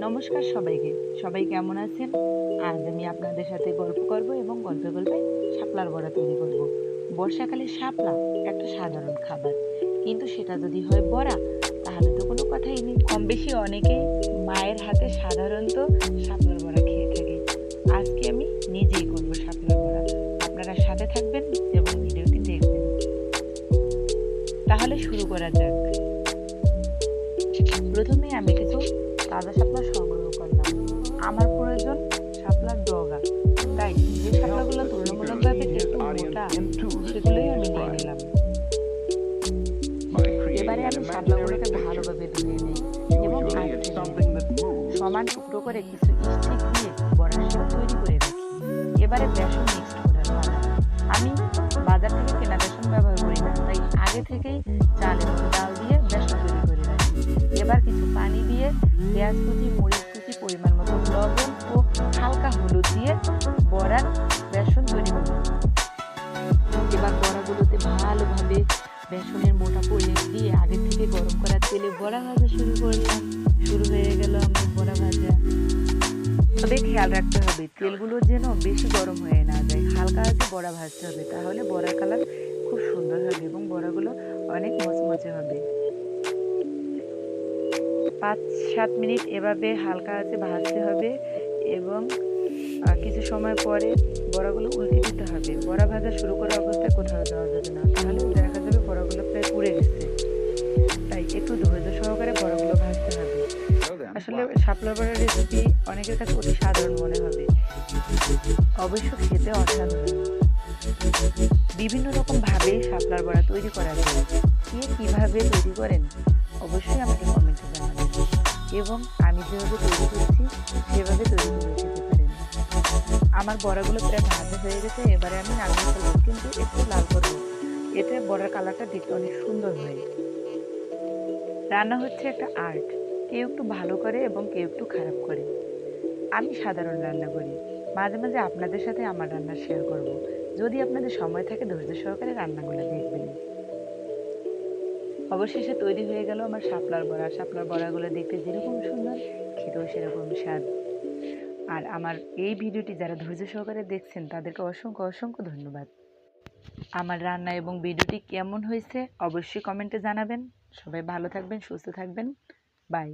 নমস্কার সবাইকে। সবাই কেমন আছেন? আজ আমি আপনাদের সাথে গল্প করব এবং গল্পে গল্পে শাপলার বড়া তৈরি করব। বর্ষাকালে শাপলা একটা সাধারণ খাবার। কিন্তু সেটা যদি হয় বড়া, তাহলে তো কোনো কথাই নেই। কম বেশি অনেকেই মায়ের হাতে সাধারণত শাপলার বড়া খেয়ে থাকে। আজকে আমি নিজেই করব শাপলার বড়া। আপনারা সাথে থাকবেন এবং ভিডিওটি দেখবেন। তাহলে শুরু করা যাক। প্রথমে আমি কিছু তাজা শাপলা সংগ্রহ করলাম। আমার প্রয়োজন শাপলার ডগা। তাই যে শাপলাগুলো তুলনামূলকভাবে একটু মোটা, সেগুলোই আমি নিয়ে নিলাম। এবারে আমি শাপলাগুলোকে ভালোভাবে ধুয়ে নিই এবং সমান টুকরো করে কিছু স্টিক দিয়ে বড়া শেপ তৈরি করে রাখি। এবারে বেসন মিক্সড করার আমি বাজার থেকে কেনা বেসন ব্যবহার করি না, তাই আগে থেকেই পেঁয়াজ কুচি মরিচ কুচি পরিমাণ মতো লবণ ও হালকা হলুদ দিয়ে বড়ার বেসন তৈরি করি এবার বড়াগুলোতে ভালোভাবে বেসনের মোটা পরিয়ে দিয়ে আগে থেকে গরম করা তেলে বড়া ভাজা শুরু করলাম। শুরু হয়ে গেল আমার বড়া ভাজা। তবে খেয়াল রাখতে হবে, তেলগুলো যেন বেশি গরম হয়ে না যায়। হালকা হাতে বড়া ভাজতে হবে, তাহলে বড়ার কালার খুব সুন্দর হবে এবং বড়াগুলো অনেক মচমচে হবে। পাঁচ সাত মিনিট এভাবে হালকা হাতে ভাজতে হবে এবং কিছু সময় পরে বড়াগুলো উল্টে দিতে হবে। বড়া ভাজা শুরু করা অবস্থায় কোথাও যাওয়া যাবে না। তাহলে দেখা যাবে বড়াগুলো প্রায় পুড়ে গেছে। তাই একটু ধৈর্য সহকারে বড়াগুলো ভাজতে হবে। আসলে শাপলা বড়ার রেসিপি অনেকের কাছে অতি সাধারণ মনে হবে। অবশ্য খেতে অসাধারণ। বিভিন্ন রকম ভাবে শাপলার বড়া তৈরি করা যায়। কে কীভাবে তৈরি করেন? অবশ্যই আমাকে কমেন্টে জানাবেন। এবং আমি যেভাবে তৈরি করছি, সেভাবে তৈরি করে খেতে পারেন আমার বড়াগুলো প্রায় ভাজা হয়ে গেছে, এবারে আমি নামিয়ে ফেলব কিন্তু একটু লাল করব এতে বড়ার কালারটা দেখতে অনেক সুন্দর হয়। রান্না হচ্ছে একটা আর্ট। কেউ একটু ভালো করে এবং কেউ একটু খারাপ করে। আমি সাধারণ রান্না করি। মাঝে মাঝে আপনাদের সাথে আমার রান্না শেয়ার করব। যদি আপনাদের সময় থাকে, ধৈর্য সহকারে রান্নাগুলো দেখবেন। অবশেষে তৈরি হয়ে গেল আমার শাপলার বড়া। শাপলার বড়াগুলো দেখতে যেরকম সুন্দর, খেতেও সেরকম স্বাদ। আর আমার এই ভিডিওটি যারা ধৈর্য সহকারে দেখছেন, তাদেরকে অসংখ্য অসংখ্য ধন্যবাদ। আমার রান্না এবং ভিডিওটি কেমন হয়েছে অবশ্যই কমেন্টে জানাবেন। সবাই ভালো থাকবেন, সুস্থ থাকবেন। বাই।